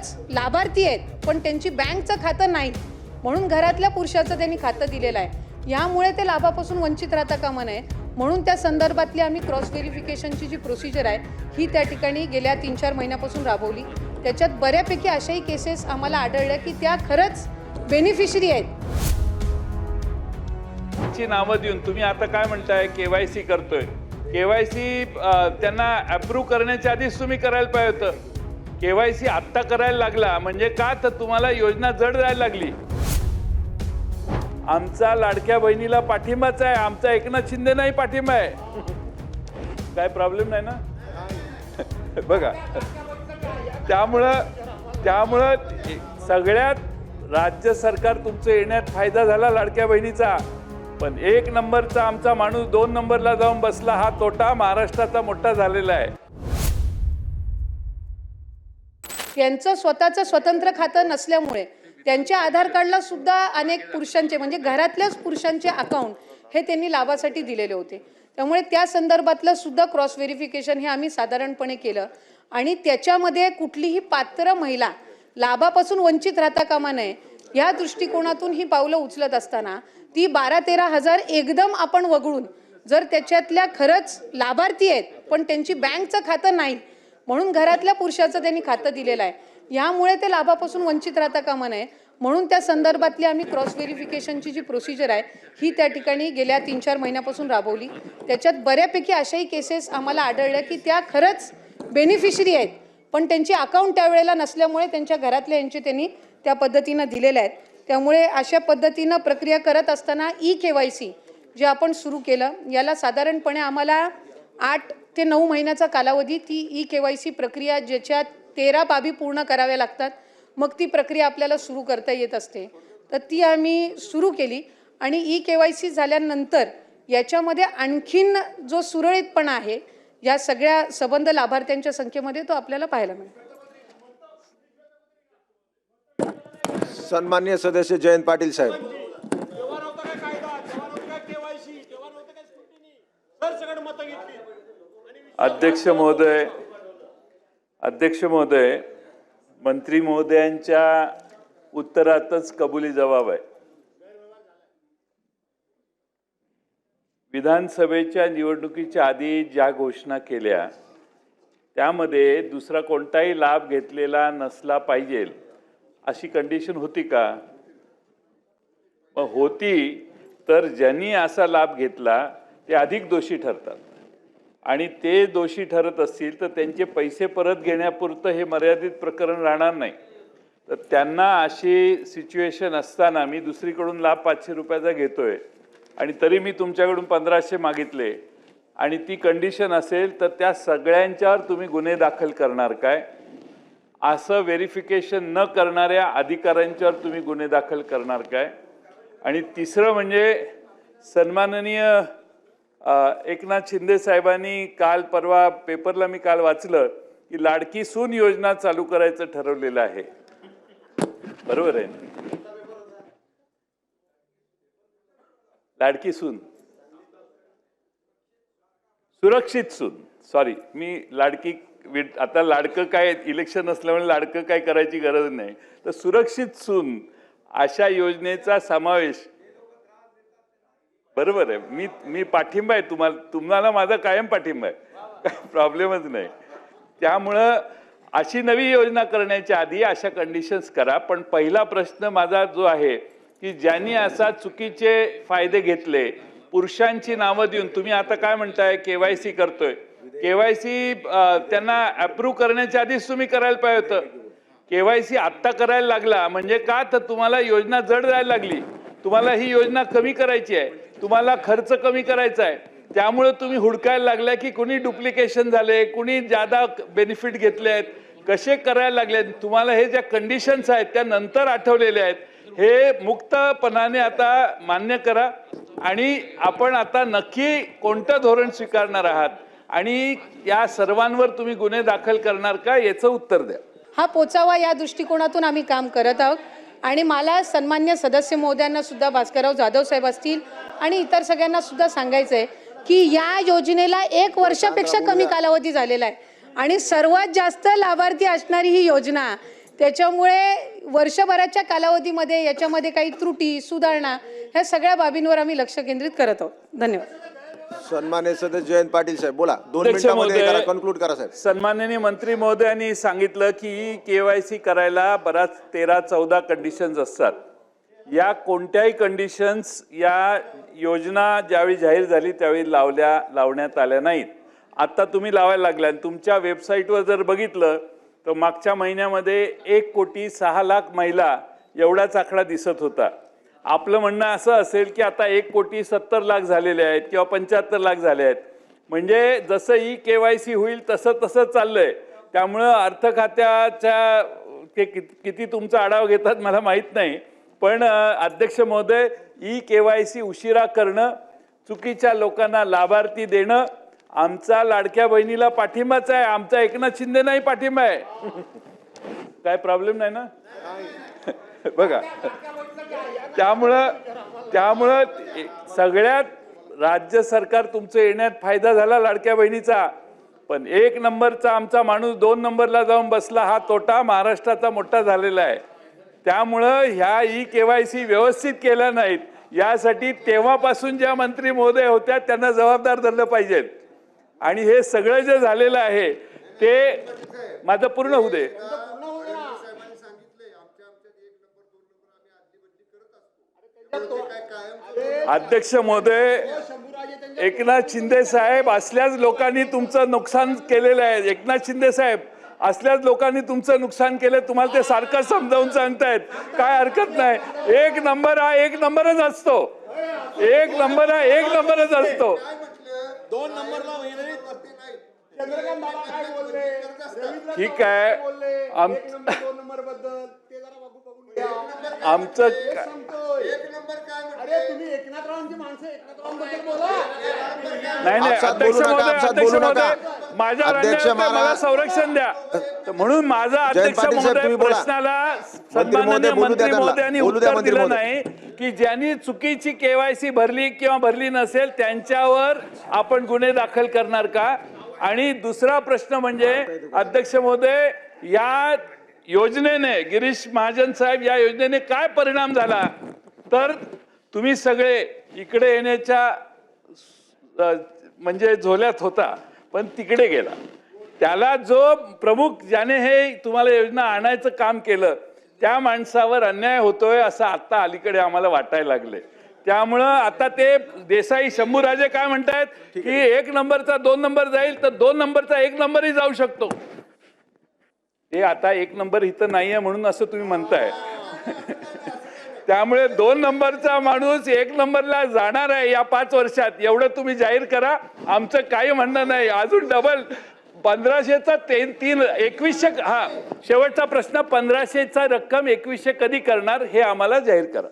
खरंच लाभार्थी आहेत पण त्यांची बँकचं खातं नाही. म्हणून घरातल्या पुरुषाचं त्यांनी खातं दिलेलं आहे. यामुळे ते लाभापासून वंचित राहता कामा नये. म्हणून त्या संदर्भातली आम्ही क्रॉस व्हेरिफिकेशनची जी प्रोसिजर आहे ही त्या ठिकाणी गेल्या तीन चार महिन्यापासून राबवली. त्याच्यात बऱ्यापैकी अशाही केसेस आम्हाला आढळल्या की त्या खरंच बेनिफिशरी आहेत. ची नावं देऊन तुम्ही आता काय म्हणताय? केवायसी करतोय. केवायसी त्यांना अप्रूव्ह करण्याच्या आधीच तुम्ही करायला पाहिजे होतं. केवायसी आत्ता करायला लागला म्हणजे का तर तुम्हाला योजना जड जायला लागली. आमचा लाडक्या बहिणीला पाठिंबाच आहे आमचा एकनाथ शिंदे नाही पाठिंबा आहे. काय प्रॉब्लेम नाही ना? बघा त्यामुळं त्यामुळं सगळ्यात राज्य सरकार तुमचं येण्यात फायदा झाला लाडक्या बहिणीचा. पण एक नंबरचा आमचा माणूस दोन नंबरला जाऊन बसला हा तोटा महाराष्ट्राचा मोठा झालेला आहे. त्यांचं स्वतःचं स्वतंत्र खातं नसल्यामुळे त्यांच्या आधार कार्डला सुद्धा अनेक पुरुषांचे म्हणजे घरातल्याच पुरुषांचे अकाउंट हे त्यांनी लाभासाठी दिलेले होते. त्यामुळे त्या संदर्भातलं सुद्धा क्रॉस व्हेरिफिकेशन हे आम्ही साधारणपणे केलं. आणि त्याच्यामध्ये कुठलीही पात्र महिला लाभापासून वंचित राहता कामा नये या दृष्टिकोनातून ही पावलं उचलत असताना ती बारा तेरा हजार एकदम आपण वगळून जर त्याच्यातल्या खरंच लाभार्थी आहेत पण त्यांची बँकचं खातं नाही म्हणून घरातल्या पुरुषाचं त्यांनी खातं दिलेलं आहे. यामुळे ते लाभापासून वंचित राहता कामा नये. म्हणून त्या संदर्भातली आम्ही क्रॉस व्हेरिफिकेशनची जी प्रोसिजर आहे ही त्या ठिकाणी गेल्या तीन चार महिन्यापासून राबवली. त्याच्यात बऱ्यापैकी अशाही केसेस आम्हाला आढळल्या की त्या खरंच बेनिफिशरी आहेत. पण त्यांची अकाउंट त्यावेळेला नसल्यामुळे त्यांच्या घरातल्या यांचे त्यांनी त्या पद्धतीनं दिलेल्या आहेत. त्यामुळे अशा पद्धतीनं प्रक्रिया करत असताना ई के वाय सी जे आपण सुरू केलं याला साधारणपणे आम्हाला आठ ते नऊ महिन्याचा कालावधी ती ई के वाय सी प्रक्रिया ज्याच्यात तेरा बाबी पूर्ण कराव्या लागतात मग ती प्रक्रिया आपल्याला सुरू करता येत असते. तर ती आम्ही सुरू केली आणि ई के वाय सी झाल्यानंतर याच्यामध्ये आणखीन जो सुरळीतपणा आहे या सगळ्या सबंध लाभार्थ्यांच्या संख्येमध्ये तो आपल्याला पाहायला मिळेल. सन्मान्य सदस्य जयंत पाटील साहेब. सगळं मतं घेतली. अध्यक्ष महोदय अध्यक्ष महोदय मंत्री महोदयांच्या उत्तरातच कबुली जबाब आहे. विधानसभेच्या निवडणुकीच्या आधी ज्या घोषणा केल्या त्यामध्ये दुसरा कोणताही लाभ घेतलेला नसला पाहिजे अशी कंडिशन होती का? होती तर ज्यांनी असा लाभ घेतला ते अधिक दोषी ठरतात. आणि ते दोषी ठरत असतील तर त्यांचे पैसे परत घेण्यापुरतं हे मर्यादित प्रकरण राहणार नाही. तर त्यांना अशी सिच्युएशन असताना मी दुसरीकडून लाभ पाचशे रुपयाचा घेतोय आणि तरी मी तुमच्याकडून पंधराशे मागितले आणि ती कंडिशन असेल तर त्या सगळ्यांच्यावर तुम्ही गुन्हे दाखल करणार काय? असं व्हेरिफिकेशन न करणाऱ्या अधिकाऱ्यांच्यावर तुम्ही गुन्हे दाखल करणार काय? आणि तिसरं म्हणजे सन्माननीय एकनाथ शिंदे साहेबांनी काल परवा पेपरला मी काल वाचलं की लाडकी सून योजना चालू करायचं ठरवलेलं आहे. बरोबर आहे? लाडकी सून. सुरक्षित सून. सॉरी मी लाडकी विट- आता लाडकं काय इलेक्शन असल्यामुळे लाडकं काय करायची गरज नाही. तर सुरक्षित सून अशा योजनेचा समावेश बरोबर आहे. मी मी पाठिंबा आहे. तुम्हाला तुम्हाला माझा कायम पाठिंबा आहे. काय प्रॉब्लेमच नाही. त्यामुळं अशी नवी योजना करण्याच्या आधी अशा कंडिशन्स करा. पण पहिला प्रश्न माझा जो आहे की ज्यांनी असा चुकीचे फायदे घेतले पुरुषांची नावं देऊन तुम्ही आता काय म्हणताय? केवायसी करतोय. केवायसी त्यांना अप्रूव्ह करण्याच्या आधीच तुम्ही करायला पाहिजे होतं. केवायसी आत्ता करायला लागला. म्हणजे का? तर तुम्हाला योजना जड जायला लागली. तुम्हाला ही योजना कमी करायची आहे. तुम्हाला खर्च कमी करायचा आहे. त्यामुळे तुम्ही हुडकायला लागलाय की कुणी डुप्लिकेशन झाले कुणी ज्यादा बेनिफिट घेतले आहेत कसे करायला लागले तुम्हाला हे ज्या कंडिशन्स आहेत त्या नंतर आठवलेल्या आहेत. हे मुक्तपणाने आता मान्य करा. आणि आपण आता नक्की कोणतं धोरण स्वीकारणार आहात? आणि या सर्वांवर तुम्ही गुन्हे दाखल करणार का? याचं उत्तर द्या. हा पोचावा या दृष्टिकोनातून आम्ही काम करत आहोत. आणि मला सन्मान्य सदस्य महोदयांना सुद्धा भास्करराव जाधव साहेब असतील आणि इतर सगळ्यांना सुद्धा सांगायचं आहे की या योजनेला एक वर्षापेक्षा कमी कालावधी झालेला आहे. आणि सर्वात जास्त लाभार्थी असणारी ही योजना त्याच्यामुळे वर्षभराच्या कालावधीमध्ये याच्यामध्ये काही त्रुटी सुधारणा ह्या सगळ्या बाबींवर आम्ही लक्ष केंद्रित करत आहोत. धन्यवाद. सन्मान्य सदस्य जयंत पाटील साहेब बोला. दोन अध्यक्ष मिनिटांमध्ये महोदय, करा कन्क्लूड करा साहेब. सन्माननीय मंत्री महोदयांनी सांगितलं की केवायसी करायला बराच तेरा चौदा कंडिशन्स असतात. या कोणत्याही कंडिशन्स या योजना ज्यावेळी जाहीर झाली त्यावेळी लावल्या लावण्यात आल्या नाहीत. आत्ता तुम्ही लावायला लागल्या आणि तुमच्या वेबसाईटवर जर बघितलं तर मागच्या महिन्यामध्ये एक कोटी सहा लाख महिला एवढाच आकडा दिसत होता. आपलं म्हणणं असं असेल की आता एक कोटी सत्तर लाख झालेले आहेत किंवा पंच्याहत्तर लाख झाले आहेत. म्हणजे जसं ई के वाय सी होईल तसं तसं चाललंय. त्यामुळं अर्थ खात्याच्या ते कित- तुमचा आढावा घेतात मला माहीत नाही. पण अध्यक्ष महोदय ई के वाय सी उशिरा करणं चुकीच्या लोकांना लाभार्थी देणं आमचा लाडक्या बहिणीला पाठिंबाच आहे. आमचा एकनाथ शिंदे नाही पाठिंबा आहे. काय प्रॉब्लेम नाही ना? बघा. त्यामुळं त्यामुळं सगळ्यात राज्य सरकार तुमचं येण्यात फायदा झाला लाडक्या बहिणीचा. पण एक नंबरचा आमचा माणूस दोन नंबरला जाऊन बसला हा तोटा महाराष्ट्राचा मोठा झालेला आहे. त्यामुळं ह्या ई के वाय सी व्यवस्थित केल्या नाहीत. यासाठी तेव्हापासून ज्या मंत्री महोदय होत्या त्यांना जबाबदार धरलं पाहिजेत. आणि हे सगळं जे झालेलं आहे ते माझं पूर्ण होऊ दे. अध्यक्ष महोदय एकनाथ शिंदे साहेब असल्याच लोकांनी तुमचं नुकसान केलेलं आहे. एकनाथ शिंदे साहेब असल्याच लोकांनी तुमचं नुकसान केलं तुम्हाला ते सारखं समजावून सांगतायत. काय हरकत नाही. एक नंबर हा एक नंबरच असतो. एक नंबर हा एक नंबरच असतो. दोन नंबरला वहिनी चंद्रकांत बाबा काय बोलले? रवींद्र ठीक आहे. आम- बोला नाही नाही अध्यक्ष महोदय महोदय. माझ्या मला संरक्षण द्या तर म्हणून माझा अध्यक्ष महोदय. प्रश्नाला सन्माननीय मंत्री. महोदयांनी बोलू द्या उत्तर दिलं. नाही की ज्यांनी चुकीची केवायसी भरली किंवा भरली नसेल त्यांच्यावर आपण गुन्हे दाखल करणार का आणि दुसरा प्रश्न म्हणजे अध्यक्ष महोदय या योजनेने गिरीश महाजन साहेब या योजनेने काय परिणाम झाला? तर तुम्ही सगळे इकडे येण्याच्या म्हणजे झोल्यात होता पण तिकडे गेला. त्याला जो प्रमुख ज्याने हे तुम्हाला योजना आणायचं काम केलं त्या माणसावर अन्याय होतोय असं आता अलीकडे आम्हाला वाटायला लागले. त्यामुळं आता ते देसाई शंभूराजे काय म्हणतायत की एक नंबरचा दोन नंबर जाईल तर दोन नंबरचा एक नंबरही जाऊ शकतो. ते आता एक नंबर इथं नाहीये म्हणून असं तुम्ही म्हणताय. त्यामुळे दोन नंबरचा माणूस एक नंबरला जाणार आहे या पाच वर्षात. एवढं तुम्ही जाहीर करा. आमचं काही म्हणणं नाही. अजून डबल पंधराशेचा ते तीन एकवीसशे हा शेवटचा प्रश्न पंधराशेचा रक्कम एकवीसशे कधी करणार हे आम्हाला जाहीर करा.